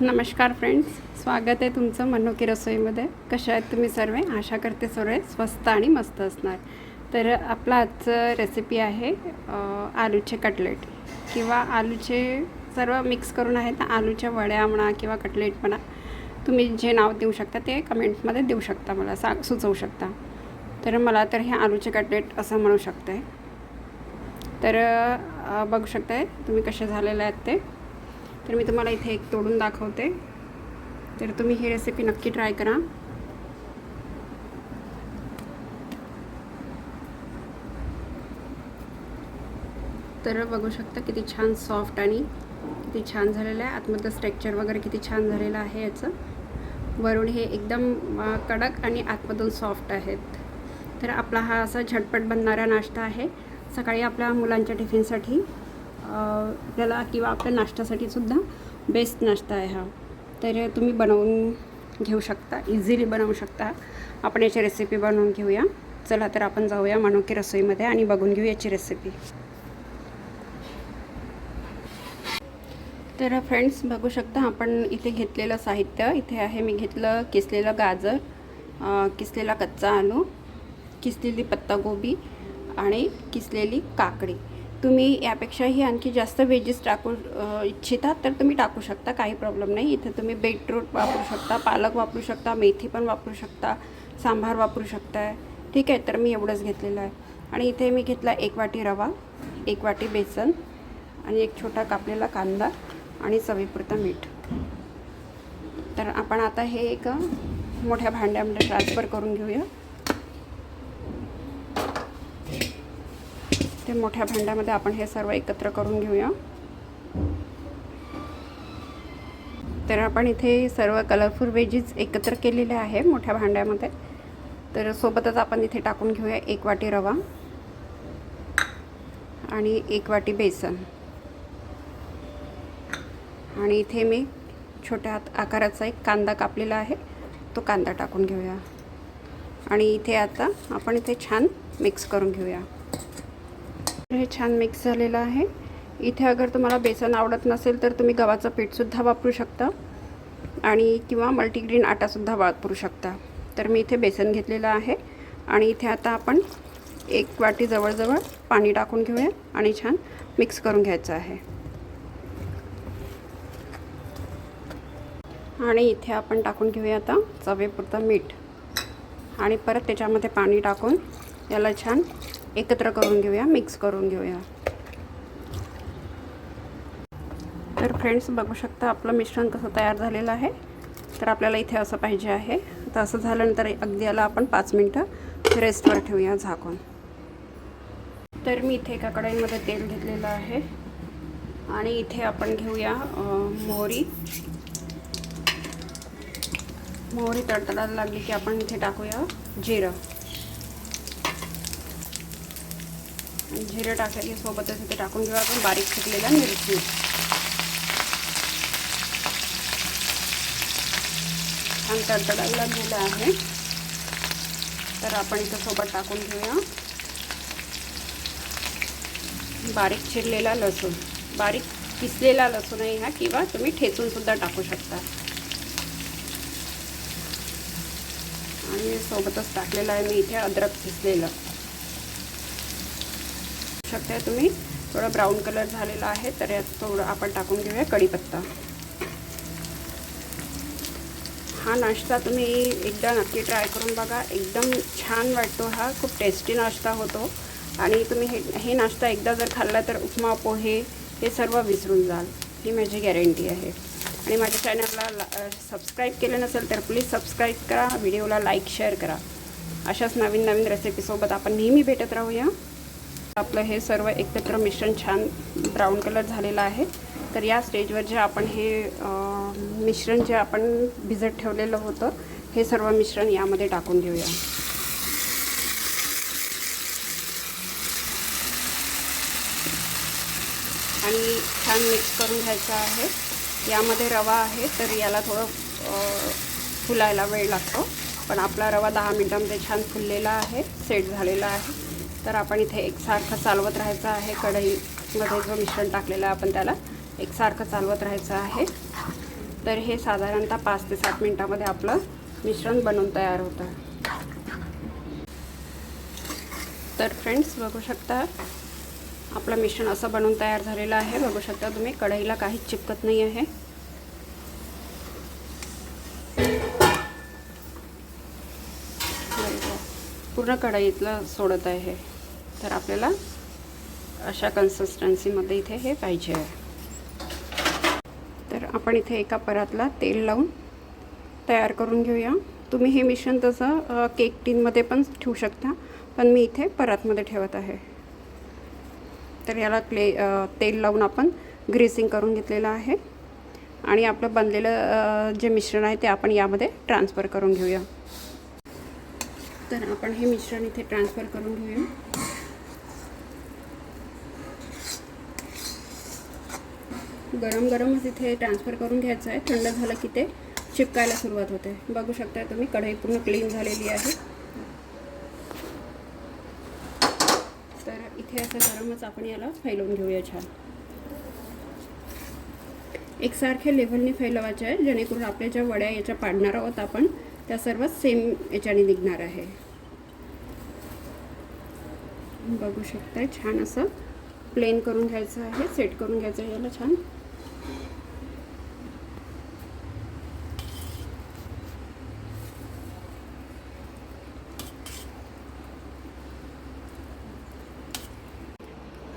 नमस्कार फ्रेंड्स स्वागत आहे तुमचं मनोकी रसोईमध्ये. कशा आहेत तुम्ही सर्व? आशा करते सर्व स्वस्त आणि मस्त असणार. तर आपला आजचं रेसिपी आहे आलूचे कटलेट किंवा आलूचे सर्व मिक्स करून आहेत आलूच्या वड्या म्हणा किंवा कटलेट म्हणा. तुम्ही जे नाव देऊ शकता ते कमेंटमध्ये देऊ शकता मला सा सुचवू शकता. तर मला तर हे आलूचे कटलेट असं म्हणू शकते. तर बघू शकता तुम्ही कसे झालेले आहेत ते. तर मी तुम्हाला इथे एक तोडून दाखवते. तर तुम्ही ही रेसिपी नक्की ट्राय करा. तर बघू शकता किती छान सॉफ्ट आणि किती छान झालेलं आहे. आतमधलं स्ट्रक्चर वगैरे किती छान झालेलं आहे याचं. वरून हे एकदम कडक आणि आतमधून सॉफ्ट आहेत. तर आपला हा असा झटपट बनणारा नाश्ता आहे. सकाळी आपल्या मुलांच्या टिफिनसाठी आपल्याला किंवा आपल्या नाश्त्यासाठी सुद्धा बेस्ट नाश्ता आहे हा. तर तुम्ही बनवून घेऊ शकता इझिली बनवू शकता. आपण याची रेसिपी बनवून घेऊया. चला तर आपण जाऊया मनोकी रसोईमध्ये आणि बघून घेऊ याची रेसिपी तर फ्रेंड्स बघू शकता आपण इथे घेतलेलं साहित्य. इथे आहे मी घेतलं किसलेलं गाजर किसलेला कच्चा आलू किसलेली पत्तागोबी आणि किसलेली काकडी. तुम्ही यापेक्षाही आणखी जास्त व्हेजेस टाकू इच्छिता तर तुम्ही टाकू शकता काही प्रॉब्लेम नाही. इथे तुम्ही बीटरूट वापरू शकता पालक वापरू शकता मेथी पण वापरू शकता सांबार वापरू शकता. ठीक आहे तर मी एवढंच घेतलेलं आहे. आणि इथे मी घेतला एक वाटी रवा एक वाटी बेसन आणि एक छोटा कापलेला कांदा आणि चवीपुरतं मीठ. तर आपण आता हे एक मोठ्या भांड्यामध्ये ट्रान्सफर करून घेऊया. ते मोठ्या भांड्यामध्ये आपण हे सर्व एकत्र करून घेऊया. तर आपण इथे सर्व कलरफुल वेजीज एकत्र केलेले आहे मोठ्या भांड्यामध्ये. तर सोबतच आपण इथे टाकून घेऊया एक वाटी रवा आणि एक वाटी बेसन. आणि इथे मी छोट्या आकाराचा एक कांदा कापलेला आहे तो कांदा टाकून घेऊया. आणि इथे आता आपण इथे छान मिक्स करून घेऊया. हे छान मिक्स झालेलं आहे. इथे अगर तुम्हाला बेसन आवडत नसेल तर तुम्ही गव्हाचं पीठसुद्धा वापरू शकता. आणि किंवा मल्टीग्रीन आटासुद्धा वापरू शकता. तर मी इथे बेसन घेतलेलं आहे. आणि इथे आता आपण एक वाटी जवळजवळ पाणी टाकून घेऊया आणि छान मिक्स करून घ्यायचं आहे. आणि इथे आपण टाकून घेऊया आता चवेपुरतं मीठ. आणि परत त्याच्यामध्ये पाणी टाकून याला छान एकत्र करून घेऊया मिक्स करून घेऊया. तर फ्रेंड्स बघू शकता आपलं मिश्रण कसं तयार झालेलं आहे. तर आपल्याला इथे असं पाहिजे आहे. तर असं झाल्यानंतर अगदी याला आपण पाच मिनटं रेस्टवर ठेवूया झाकून. तर मी इथे एका कढईमध्ये तेल घेतलेलं आहे. आणि इथे आपण घेऊया मोहरी. मोहरी तडतडायला लागली की आपण इथे टाकूया जिरं आणि जिरं टाकायचे सोबतच इथे टाकून घेऊ आपण बारीक फिकलेला मिरची. छान तडतडायला गेलं आहे. तर आपण इथं सोबत टाकून घेऊया. बारीक चिरलेला लसूण. बारीक किसलेला लसूणही हा किंवा तुम्ही ठेचून सुद्धा टाकू शकता. आणि सोबतच टाकलेलं आहे मी इथे अद्रक किसलेलं. शकता तुम्ही. थोडं ब्राऊन कलर झालेला आहे तर यात थोडं आपण टाकून घेऊया कढीपत्ता. हा नाश्ता तुम्ही एकदा नक्की ट्राय करून बघा. एकदम छान वाटतो हा. खूप टेस्टी नाश्ता होतो. आणि तुम्ही हे हे नाश्ता एकदा जर खाल्ला तर उपमा पोहे हे सर्व विसरून जाल. ही माझी गॅरंटी आहे. आणि माझ्या चॅनलला ला सबस्क्राईब केलं नसेल तर प्लीज सबस्क्राईब करा. व्हिडिओला लाईक शेअर करा. अशाच नवीन नवीन रेसिपीसोबत आपण नेहमी भेटत राहूया. आपलं हे सर्व एकत्र मिश्रण छान ब्राऊन कलर झालेलं आहे. तर या स्टेजवर जे आपण हे मिश्रण जे आपण भिजत ठेवलेलं होतं हे सर्व मिश्रण यामध्ये टाकून घेऊया आणि छान मिक्स करून घ्यायचं आहे. यामध्ये रवा आहे तर याला थोडं फुलायला वेळ लागतो. पण आपला रवा दहा मिनटामध्ये छान फुललेला आहे सेट झालेला आहे. तर आपण इथे एकसारखं चालवत राहायचं आहे. कढईमध्ये जो मिश्रण टाकलेलं आहे आपण त्याला. एकसारखं चालवत राहायचं आहे. तर हे साधारणतः पाच ते सात मिनटामध्ये आपलं मिश्रण बनवून तयार होतं. तर फ्रेंड्स बघू शकता आपलं मिश्रण असं बनवून तयार झालेलं आहे. बघू शकता तुम्ही कढईला काहीच चिपकत नाही आहे. पूर्ण कढईतलं सोडत आहे तर आपल्याला अशा कन्सिस्टन्सीमध्ये इथे हे पाहिजे आहे. तर आपण इथे एका परातला तेल लावून तयार करून घेऊया. तुम्ही हे मिश्रण तसं केक टीनमध्ये पण ठेवू शकता पण मी इथे परातमध्ये ठेवत आहे. तर याला क्ले तेल लावून आपण ग्रेसिंग करून घेतलेलं आहे. आणि आपलं बनलेलं जे मिश्रण आहे ते आपण यामध्ये ट्रान्सफर करून घेऊया. तर आपण हे मिश्रण इथे ट्रान्सफर करून घेऊया. गरम गरमच इथे ट्रान्सफर करून घ्यायचं आहे. थंड झालं की ते चिपकायला सुरुवात होते. बघू शकता तुम्ही कढई पूर्ण क्लीन झालेली आहे. तर इथे असं गरमच आपण याला फैलवून घेऊया छान. एकसारख्या लेव्हलने फैलवायचे आहे जेणेकरून आपल्या ज्या वड्या याच्या पाडणार आहोत आपण त्या सर्व सेम याच्याने निघणार आहे. बघू शकताय छान असं प्लेन करून घ्यायचं आहे सेट करून घ्यायचं आहे याला छान.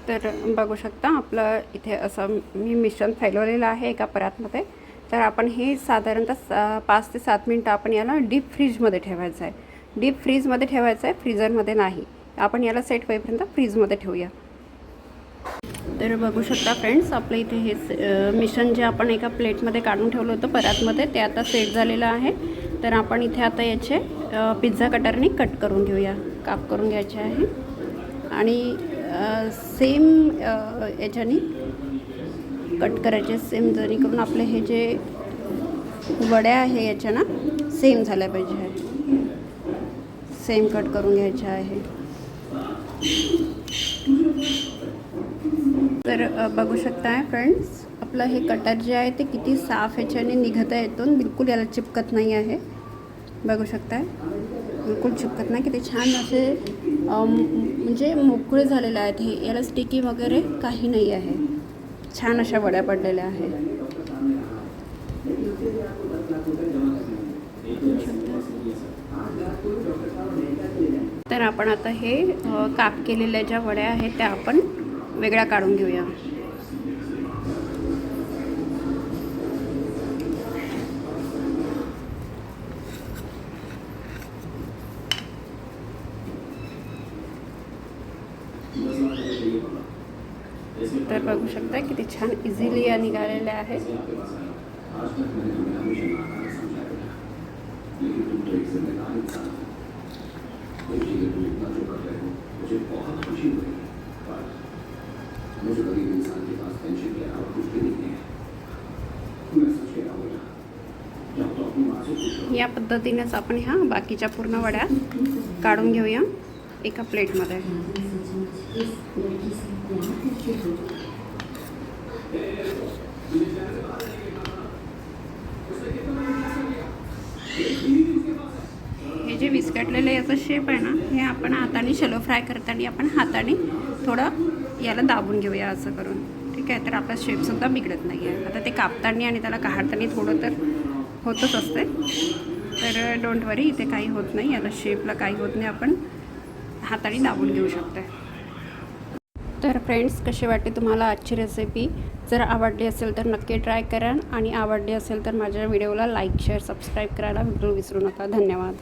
तर बघू शकता आपलं इथे असं मी मिश्रण फैलवलेलं आहे एका परातमध्ये. तर आपण हे साधारणतः पाच ते सात मिनटं आपण याला डीप फ्रीजमध्ये ठेवायचं आहे. डीप फ्रीजमध्ये ठेवायचं आहे फ्रीजरमध्ये नाही. आपण याला सेट होईपर्यंत फ्रीजमध्ये ठेवूया. तर बघू शकता फ्रेंड्स आपलं इथे हे स- मिश्रण जे आपण एका प्लेटमध्ये काढून ठेवलं होतं परातमध्ये ते आता सेट झालेलं आहे. तर आपण इथे आता याचे पिझ्झा कटरने कट करून घेऊया काप करून घ्यायचे आहे. आणि सेम याच्याने कट करायचे सेम जेणेकरून आपले हे जे वड्या आहे याच्या ना सेम झाल्या पाहिजे सेम कट करून घ्यायचे आहे. तर बघू शकताय फ्रेंड्स आपलं हे कटर जे आहे ते किती साफ ह्याच्याने निघत आहे यातून बिलकुल याला चिपकत नाही आहे. बघू शकताय. बिलकुल चिपकत नाही. किती छान असे म्हणजे मोकळे झालेले आहेत. हे याला स्टिकी वगैरे काही नाही आहे. छान अशा वड्या पडलेल्या आहेत. तर आपण आता हे काप केलेल्या ज्या वड्या आहेत त्या आपण वेगळ्या काढून घेऊया. तर बघू शकता किती छान इझिली या निघालेल्या आहेत. मुझे गरीब इंसान के पास पेंशन के अलावा कुछ भी नहीं है मैं सच कह रहा हूँ बेटा तो अपनी माँ से पूछो या पद्धतीनेच आपण ह्या बाकीच्या पूर्ण वड्या काढून घेऊया एका प्लेटमध्ये. हे जे विस्कटलेलं याचा शेप आहे ना हे आपण हाताने शलो फ्राय करताना आपण हाताने थोडं याला दाबून घेऊया असं करून. ठीक आहे? तर आपला शेपसुद्धा बिघडत नाही आहे. आता ते कापताना आणि त्याला काढताना थोडं तर होतच असते तर डोंट वरी इथे काही होत नाही. याला शेपला काही होत नाही. आपण हाताने दाबून घेऊ शकतो तर फ्रेंड्स कशी वाटते तुम्हाला आजची रेसिपी जर आवडली असेल तर नक्की ट्राय करा. आणि आवडली असेल तर माझ्या व्हिडिओला लाईक शेअर सबस्क्राईब करायला बिलकुल विसरू नका. धन्यवाद.